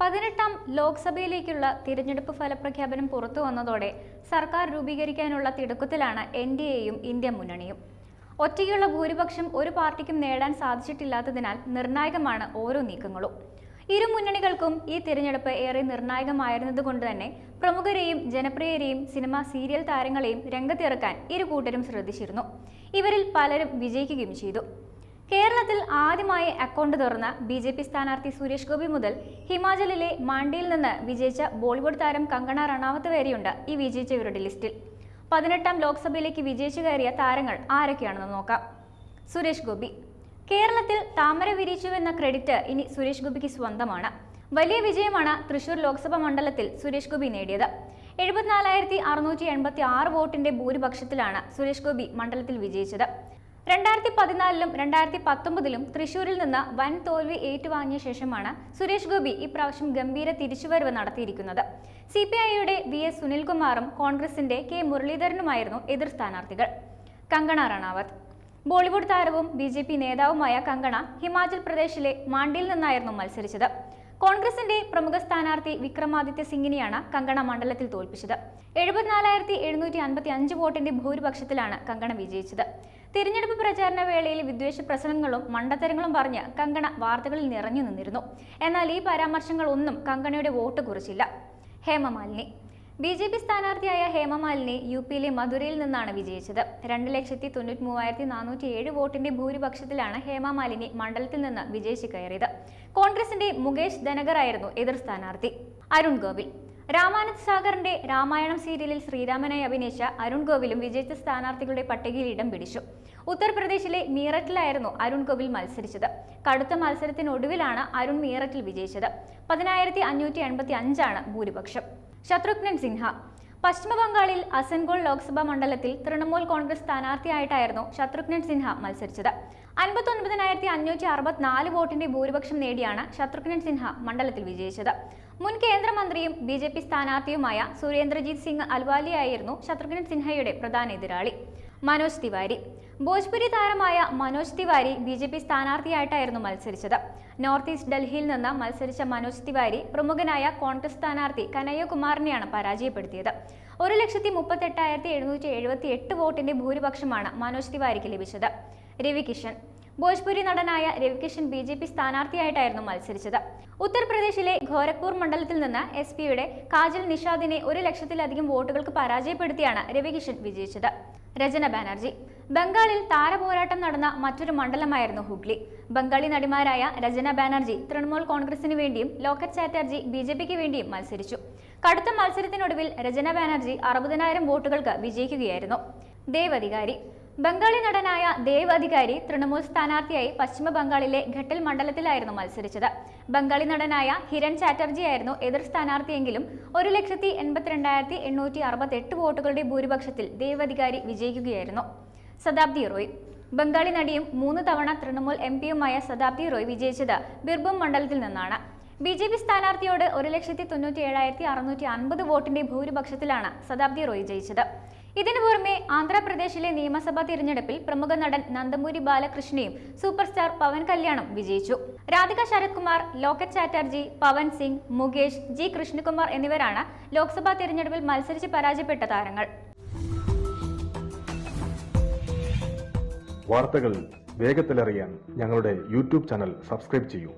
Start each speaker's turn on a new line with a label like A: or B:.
A: പതിനെട്ടാം ലോക്സഭയിലേക്കുള്ള തിരഞ്ഞെടുപ്പ് ഫലപ്രഖ്യാപനം പുറത്തു വന്നതോടെ സർക്കാർ രൂപീകരിക്കാനുള്ള തിടുക്കത്തിലാണ് എൻ ഡി എയും ഇന്ത്യ മുന്നണിയും. ഒറ്റയ്ക്കുള്ള ഭൂരിപക്ഷം ഒരു പാർട്ടിക്കും നേടാൻ സാധിച്ചിട്ടില്ലാത്തതിനാൽ നിർണായകമാണ് ഓരോ നീക്കങ്ങളും. ഇരു മുന്നണികൾക്കും ഈ തിരഞ്ഞെടുപ്പ് ഏറെ നിർണായകമായിരുന്നതുകൊണ്ട് തന്നെ പ്രമുഖരെയും ജനപ്രിയരെയും സിനിമ സീരിയൽ താരങ്ങളെയും രംഗത്തിറക്കാൻ ഇരു കൂട്ടരും ശ്രദ്ധിച്ചിരുന്നു. ഇവരിൽ പലരും വിജയിക്കുകയും ചെയ്തു. കേരളത്തിൽ ആദ്യമായി അക്കൗണ്ട് തുറന്ന ബി ജെ പി സ്ഥാനാർത്ഥി സുരേഷ് ഗോപി മുതൽ ഹിമാചലിലെ മാണ്ടിയിൽ നിന്ന് വിജയിച്ച ബോളിവുഡ് താരം കങ്കണ റണാവത്ത് വരെയുണ്ട് ഈ വിജയിച്ചവരുടെ ലിസ്റ്റിൽ. പതിനെട്ടാം ലോക്സഭയിലേക്ക് വിജയിച്ചു കയറിയ താരങ്ങൾ ആരൊക്കെയാണെന്ന് നോക്കാം. സുരേഷ് ഗോപി. കേരളത്തിൽ താമര വിരിച്ചുവെന്ന ക്രെഡിറ്റ് ഇനി സുരേഷ് ഗോപിക്ക് സ്വന്തമാണ്. വലിയ വിജയമാണ് തൃശൂർ ലോക്സഭാ മണ്ഡലത്തിൽ സുരേഷ് ഗോപി നേടിയത്. എഴുപത്തിനാലായിരത്തി അറുന്നൂറ്റി എൺപത്തി ആറ് വോട്ടിന്റെ ഭൂരിപക്ഷത്തിലാണ് സുരേഷ് ഗോപി മണ്ഡലത്തിൽ വിജയിച്ചത്. രണ്ടായിരത്തി പതിനാലിലും രണ്ടായിരത്തി പത്തൊമ്പതിലും തൃശൂരിൽ നിന്ന് വൻ തോൽവി ഏറ്റുവാങ്ങിയ ശേഷമാണ് സുരേഷ് ഗോപി ഇപ്രാവശ്യം ഗംഭീര തിരിച്ചുവരവ് നടത്തിയിരിക്കുന്നത്. സി പി ഐയുടെ വി എസ് സുനിൽകുമാറും കോൺഗ്രസിന്റെ കെ മുരളീധരനുമായിരുന്നു എതിർ സ്ഥാനാർത്ഥികൾ. കങ്കണ റണാവത്ത്. ബോളിവുഡ് താരവും ബി ജെ പി നേതാവുമായ കങ്കണ ഹിമാചൽ പ്രദേശിലെ മാണ്ടിയിൽ നിന്നായിരുന്നു മത്സരിച്ചത്. കോൺഗ്രസിന്റെ പ്രമുഖ സ്ഥാനാർത്ഥി വിക്രമാദിത്യ സിംഗിനെയാണ് കങ്കണ മണ്ഡലത്തിൽ തോൽപ്പിച്ചത്. എഴുപത്തിനാലായിരത്തി എഴുന്നൂറ്റി അൻപത്തി അഞ്ച് വോട്ടിന്റെ ഭൂരിപക്ഷത്തിലാണ് കങ്കണ വിജയിച്ചത്. തിരഞ്ഞെടുപ്പ് പ്രചാരണ വേളയിൽ വിദ്വേഷ പ്രസംഗങ്ങളും മണ്ടത്തരങ്ങളും പറഞ്ഞ് കങ്കണ വാർത്തകളിൽ നിറഞ്ഞു നിന്നിരുന്നു. എന്നാൽ ഈ പരാമർശങ്ങൾ ഒന്നും കങ്കണയുടെ വോട്ട് കുറിച്ചില്ല. ഹേമമാലിനി ബി ജെ പി സ്ഥാനാർത്ഥിയായ ഹേമമാലിനി യു പിയിലെ മധുരയിൽ നിന്നാണ് വിജയിച്ചത്. രണ്ട് ലക്ഷത്തി തൊണ്ണൂറ്റി മൂവായിരത്തി നാനൂറ്റി ഏഴ് വോട്ടിന്റെ ഭൂരിപക്ഷത്തിലാണ് ഹേമമാലിനി മണ്ഡലത്തിൽ നിന്ന് വിജയിച്ചു കയറിയത്. കോൺഗ്രസിന്റെ മുകേഷ് ധനകർ ആയിരുന്നു എതിർ സ്ഥാനാർത്ഥി. അരുൺ ഗോവിൽ. രാമാനന്ദ് സാഗറിന്റെ രാമായണം സീരിയലിൽ ശ്രീരാമനായി അഭിനയിച്ച അരുൺ ഗോവിലും വിജയിച്ച സ്ഥാനാർത്ഥികളുടെ പട്ടികയിൽ ഇടം പിടിച്ചു. ഉത്തർപ്രദേശിലെ മീററ്റിലായിരുന്നു അരുൺ ഗോവിൽ മത്സരിച്ചത്. കടുത്ത മത്സരത്തിനൊടുവിലാണ് അരുൺ മീററ്റിൽ വിജയിച്ചത്. പതിനായിരത്തി അഞ്ഞൂറ്റി എൺപത്തി അഞ്ചാണ് ഭൂരിപക്ഷം. ശത്രുഘ്നൻ സിൻഹ പശ്ചിമ ബംഗാളിൽ അസൻഗോൾ ലോക്സഭാ മണ്ഡലത്തിൽ തൃണമൂൽ കോൺഗ്രസ് സ്ഥാനാർത്ഥിയായിട്ടായിരുന്നു ശത്രുഘ്നൻ സിൻഹ മത്സരിച്ചത്. അൻപത്തൊൻപതിനായിരത്തി അഞ്ഞൂറ്റി അറുപത്തിനാല് വോട്ടിന്റെ ഭൂരിപക്ഷം നേടിയാണ് ശത്രുഘ്നൻ സിൻഹ മണ്ഡലത്തിൽ വിജയിച്ചത്. മുൻ കേന്ദ്രമന്ത്രിയും ബി ജെ പി സ്ഥാനാർത്ഥിയുമായ സുരേന്ദ്രജിത് സിംഗ് അൽവാലിയായിരുന്നു ശത്രുഘ്നൻ സിൻഹയുടെ പ്രധാന എതിരാളി. മനോജ് തിവാരി. ഭോജ്പുരി താരമായ Manoj Tiwari B J P സ്ഥാനാർത്ഥിയായിട്ടായിരുന്നു മത്സരിച്ചത്. നോർത്ത് ഈസ്റ്റ് ഡൽഹിയിൽ നിന്ന് മത്സരിച്ച മനോജ് തിവാരി പ്രമുഖനായ കോൺഗ്രസ് സ്ഥാനാർത്ഥി കനയ്യകുമാറിനെയാണ് പരാജയപ്പെടുത്തിയത്. ഒരു ലക്ഷത്തി മുപ്പത്തെട്ടായിരത്തി എഴുന്നൂറ്റി എഴുപത്തി എട്ട് വോട്ടിന്റെ ഭൂരിപക്ഷമാണ് മനോജ് തിവാരിക്ക് ലഭിച്ചത്. രവി കിഷൻ ഭോജ്പുരി നടനായ രവികിഷൻ ബി ജെ പി സ്ഥാനാർത്ഥിയായിട്ടായിരുന്നു മത്സരിച്ചത്. ഉത്തർപ്രദേശിലെ ഖോരക്പൂർ മണ്ഡലത്തിൽ നിന്ന് എസ് പിയുടെ കാജൽ നിഷാദിനെ ഒരു ലക്ഷത്തിലധികം വോട്ടുകൾക്ക് പരാജയപ്പെടുത്തിയാണ് രവികിഷൻ വിജയിച്ചത്. രചന ബാനർജി. ബംഗാളിൽ താരപോരാട്ടം നടന്ന മറ്റൊരു മണ്ഡലമായിരുന്നു ഹുഗ്ലി. ബംഗാളി നടിമാരായ രചന ബാനർജി തൃണമൂൽ കോൺഗ്രസിന് വേണ്ടിയും ലോക്കറ്റ് ചാറ്റർജി ബി ജെ പിക്ക് വേണ്ടിയും മത്സരിച്ചു. കടുത്ത മത്സരത്തിനൊടുവിൽ രചന ബാനർജി അറുപതിനായിരം വോട്ടുകൾക്ക് വിജയിക്കുകയായിരുന്നു. ദേവ് അധികാരി ബംഗാളി നടനായ ദേവ് അധികാരി തൃണമൂൽ സ്ഥാനാർത്ഥിയായി പശ്ചിമ ബംഗാളിലെ ഘട്ടൽ മണ്ഡലത്തിലായിരുന്നു മത്സരിച്ചത്. ബംഗാളി നടനായ ഹിരൺ ചാറ്റർജിയായിരുന്നു എതിർ സ്ഥാനാർത്ഥിയെങ്കിലും ഒരു ലക്ഷത്തി എൺപത്തിരണ്ടായിരത്തി എണ്ണൂറ്റി അറുപത്തി എട്ട് വോട്ടുകളുടെ ഭൂരിപക്ഷത്തിൽ ദേവ് അധികാരി വിജയിക്കുകയായിരുന്നു. ശതാബ്ദി റോയ്. ബംഗാളി നടിയും മൂന്ന് തവണ തൃണമൂൽ എം പിയുമായ ശതാബ്ദി റോയ് വിജയിച്ചത് ബിർഭം മണ്ഡലത്തിൽ നിന്നാണ്. ബി ജെ പി സ്ഥാനാർത്ഥിയോട് ഒരു ലക്ഷത്തി തൊണ്ണൂറ്റി ഏഴായിരത്തി അറുന്നൂറ്റി അൻപത് വോട്ടിന്റെ ഭൂരിപക്ഷത്തിലാണ് ശതാബ്ദി റോയ് ജയിച്ചത്. ഇതിനു പുറമെ ആന്ധ്രാപ്രദേശിലെ നിയമസഭാ തിരഞ്ഞെടുപ്പിൽ പ്രമുഖ നടൻ നന്ദമൂരി ബാലകൃഷ്ണയും സൂപ്പർ സ്റ്റാർ പവൻ കല്യാണും വിജയിച്ചു. രാധിക ശരത് കുമാർ ലോക്കറ്റ് ചാറ്റർജി പവൻ സിംഗ് മുകേഷ് ജി കൃഷ്ണകുമാർ എന്നിവരാണ് ലോക്സഭാ തിരഞ്ഞെടുപ്പിൽ മത്സരിച്ച് പരാജയപ്പെട്ട താരങ്ങൾ.
B: വാർത്തകൾ വേഗത്തിലറിയാൻ ഞങ്ങളുടെ യൂട്യൂബ് ചാനൽ സബ്സ്ക്രൈബ് ചെയ്യൂ.